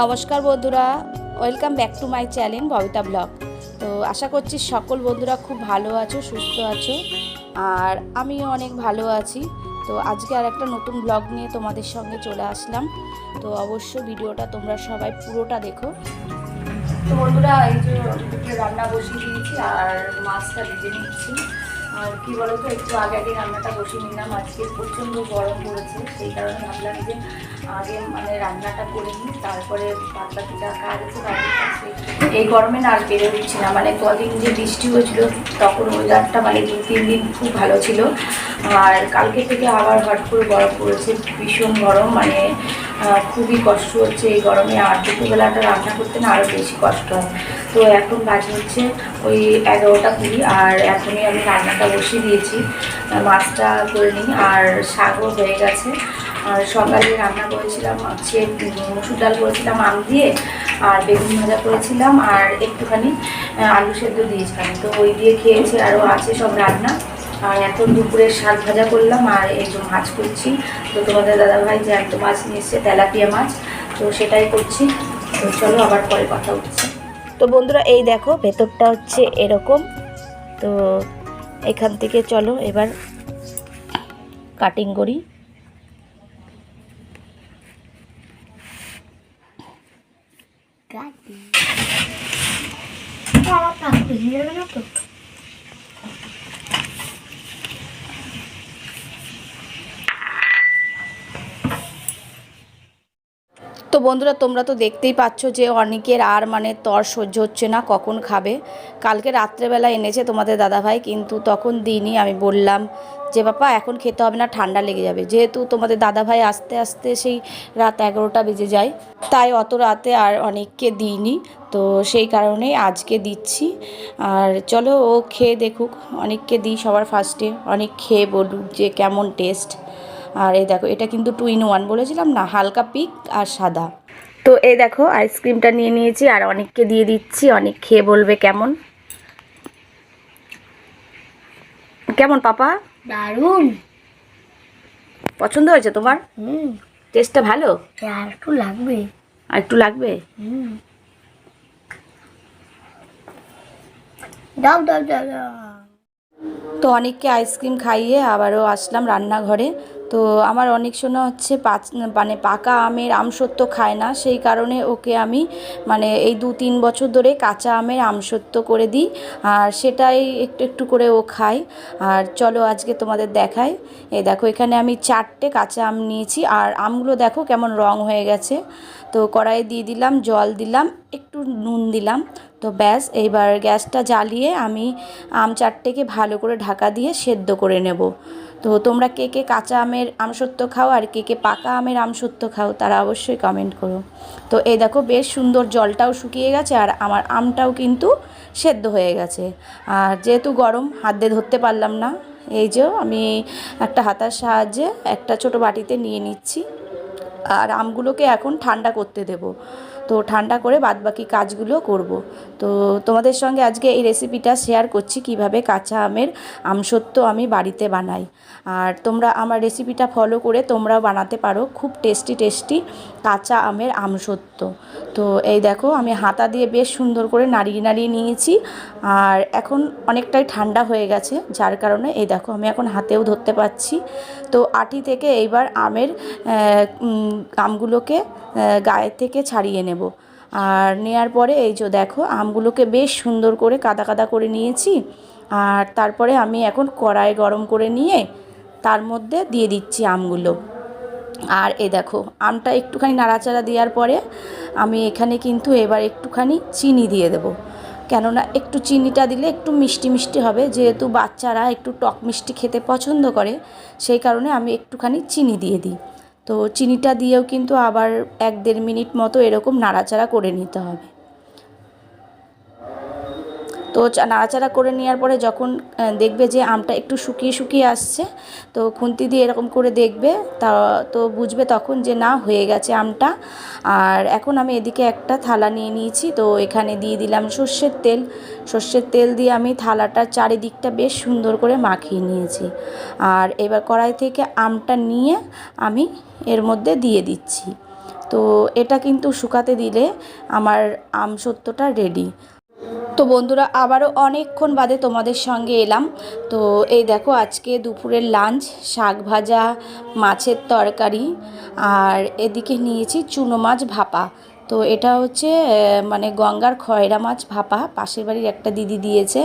নমস্কার বন্ধুরা welcome back to my channel Babita blog তো আশা করছি সকল বন্ধুরা খুব ভালো আছো, সুস্থ আছো, আর আমিও অনেক ভালো আছি। তো আজকে আর একটা নতুন ব্লগ নিয়ে তোমাদের সঙ্গে চলে আসলাম। তো অবশ্য ভিডিওটা তোমরা সবাই পুরোটা দেখো। তো বন্ধুরা, এই যে রান্না বসিয়ে দিয়েছি, আর মাছটা ভেজে নিচ্ছি। আর কি বলতো, একটু আগে আগে রান্নাটা বসিয়ে নিলাম। আজকে প্রচণ্ড গরম পড়েছে, সেই কারণে ভাবলাম যে আগে মানে রান্নাটা করে নিই, তারপরে আছে এই গরমে না আর বেড়ে উঠছি না। মানে কদিন যে বৃষ্টি হয়েছিল, তখন ওয়েদারটা মানে দু, তিন দিন খুব ভালো ছিল। আর কালকে থেকে আবার হট করে গরম পড়েছে, ভীষণ গরম। মানে খুবই কষ্ট হচ্ছে এই গরমে। আর দুপুরবেলাটা রান্না করতে না আরও বেশি কষ্ট হয়। তো এখন বাজে হচ্ছে ওই এগারোটা কুড়ি, আর এখনই আমি রান্নাটা বসিয়ে দিয়েছি। মাছটা করে নিই, আর শাকও হয়ে গেছে। আর সকালে রান্না করেছিলাম হচ্ছে মসুর ডাল করেছিলাম আম দিয়ে, আর বেগুন ভাজা করেছিলাম, আর একটুখানি আলু সেদ্ধ দিয়েছিলাম। তো ওই দিয়ে খেয়েছে, আরও আছে সব রান্না। আর এখন দুপুরে শাক ভাজা করলাম, আর এই যে মাছ করছি। তো তোমাদের দাদাভাই জ্যান্ত মাছ নিয়ে এসছে, তেলাপিয়া মাছ, তো সেটাই করছি। তো চলো আবার পরে কথা হচ্ছে। তো বন্ধুরা, এই দেখো, ভেতরটা হচ্ছে এরকম। তো এখান থেকে চলো, এবার কাটিং করি গাড়ি আমার কাকু ভেঙে যাবে না তো বন্ধুরা, তোমরা তো দেখতেই পাচ্ছ যে অনেকের আর মানে তর সহ্য হচ্ছে না, কখন খাবে? কালকে রাত্রেবেলা এনেছে তোমাদের দাদাভাই, কিন্তু তখন দিনই আমি বললাম যে বাবা, এখন খেতে হবে না, ঠান্ডা লেগে যাবে। যেহেতু তোমাদের দাদাভাই আস্তে আস্তে সেই রাত এগারোটা বেজে যায়, তাই অত রাতে আর অনেককে দিইনি। তো সেই কারণেই আজকে দিচ্ছি। আর চলো, ও খেয়ে দেখুক, অনেককে দিই সবার ফার্স্টে। অনেক খেয়ে বলুক যে কেমন টেস্ট। আর এই দেখো, এটা কিন্তু টু ইন ওয়ান বলেছিলাম না, হালকা পিক আর সাদা। তো এই দেখো, আইসক্রিমটা নিয়ে নিয়েছি আর অনেককে দিয়ে দিচ্ছি, অনেক খেয়ে বলবে কেমন। কেমন, পাপা? দারুণ। পছন্দ হয়েছে তোমার? হুম। টেস্টটা ভালো? আর একটু লাগবে। আর একটু লাগবে? হুম। দাও দাও দাও দাও। তো অনেককে আইসক্রিম খাইয়ে আবারও আসলাম রান্নাঘরে। তো আমার অনেক শোনা হচ্ছে পাঁচ মানে পাকা আমের আমসত্ব খায় না, সেই কারণে ওকে আমি মানে এই দু তিন বছর ধরে কাঁচা আমের আমসত্ব করে দিই, আর সেটাই একটু একটু করে ও খায়। আর চলো আজকে তোমাদের দেখাই। এই দেখো এখানে আমি চারটে কাঁচা আম নিয়েছি, আর আমগুলো দেখো কেমন রং হয়ে গেছে। তো কড়াইয়ে দিয়ে দিলাম, জল দিলাম, একটু নুন দিলাম। তো ব্যাস, এইবার গ্যাসটা জ্বালিয়ে আমি আম চারটেকে ভালো করে ঢাকা দিয়ে সেদ্ধ করে নেব। তো তোমরা কে কে কাঁচা আমের আমসত্ব খাও আর কে কে পাকা আমের আমসত্ব খাও তারা অবশ্যই কমেন্ট করো। তো এই দেখো বেশ সুন্দর জলটাও শুকিয়ে গেছে আর আমার আমটাও কিন্তু সেদ্ধ হয়ে গেছে। আর যেহেতু গরম, হাত দিয়ে ধরতে পারলাম না। এই যে আমি একটা হাতার সাহায্যে একটা ছোট বাটিতে নিয়ে নিচ্ছি। আর আমগুলোকে এখন ঠান্ডা করতে দেব। তো ঠান্ডা করে বাদবাকি কাজগুলো করব। তো তোমাদের সঙ্গে আজকে এই রেসিপিটা শেয়ার করছি কীভাবে কাঁচা আমের আমসত্ব আমি বাড়িতে বানাই। আর তোমরা আমার রেসিপিটা ফলো করে তোমরাও বানাতে পারো, খুব টেস্টি টেস্টি কাঁচা আমের আমসত্ব তো এই দেখো, আমি হাতা দিয়ে বেশ সুন্দর করে নাড়িয়ে নাড়িয়ে নিয়েছি। আর এখন অনেকটাই ঠান্ডা হয়ে গেছে, যার কারণে এই দেখো, আমি এখন হাতেও ধরতে পারছি। তো আটি থেকে এইবার আমের আমগুলোকে গায়ের থেকে ছাড়িয়ে নেব। আর নেয়ার পরে এই যে দেখো, আমগুলোকে বেশ সুন্দর করে কাদা কাদা করে নিয়েছি। আর তারপরে আমি এখন কড়াই গরম করে নিয়ে তার মধ্যে দিয়ে দিচ্ছি আমগুলো। আর এ দেখো, আমটা একটুখানি নাড়াচাড়া দেওয়ার পরে আমি এখানে কিন্তু এবার একটুখানি চিনি দিয়ে দেবো। কেননা একটু চিনিটা দিলে একটু মিষ্টি মিষ্টি হবে। যেহেতু বাচ্চারা একটু টক মিষ্টি খেতে পছন্দ করে, সেই কারণে আমি একটুখানি চিনি দিয়ে দিই। তো চিনিটা দিয়েও কিন্তু আবার এক দেড় মিনিট মতো এরকম নাড়াচাড়া করে নিতে হবে। তো নাড়াচাড়া করে নেওয়ার পরে যখন দেখবে যে আমটা একটু শুকিয়ে শুকিয়ে আসছে, তো খুন্তি দিয়ে এরকম করে দেখবে, তা, তো বুঝবে তখন যে না, হয়ে গেছে আমটা। আর এখন আমি এদিকে একটা থালা নিয়ে নিয়েছি, তো এখানে দিয়ে দিলাম সর্ষের তেল। সর্ষের তেল দিয়ে আমি থালাটার চারিদিকটা বেশ সুন্দর করে মাখিয়ে নিয়েছি। আর এবার কড়াই থেকে আমটা নিয়ে আমি এর মধ্যে দিয়ে দিচ্ছি। তো এটা কিন্তু শুকাতে দিলে আমার আম সত্যটা রেডি তো বন্ধুরা, আবারও অনেকক্ষণ বাদে তোমাদের সঙ্গে এলাম। তো এই দেখো, আজকে দুপুরের লাঞ্চ শাক ভাজা, মাছের তরকারি, আর এদিকে নিয়েছি চুনো মাছ ভাপা। তো এটা হচ্ছে মানে গঙ্গার খয়রা মাছ ভাপা, পাশের বাড়ির একটা দিদি দিয়েছে।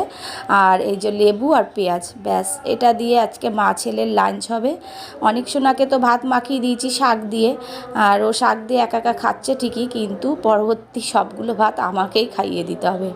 আর এই যে লেবু আর পেঁয়াজ, ব্যাস, এটা দিয়ে আজকে মা ছেলের লাঞ্চ হবে। অনেক সোনাকে তো ভাত মাখিয়ে দিয়েছি শাক দিয়ে, আর ও শাক দিয়ে একা একা খাচ্ছে ঠিকই, কিন্তু পরবর্তী সবগুলো ভাত আমাকেই খাইয়ে দিতে হবে।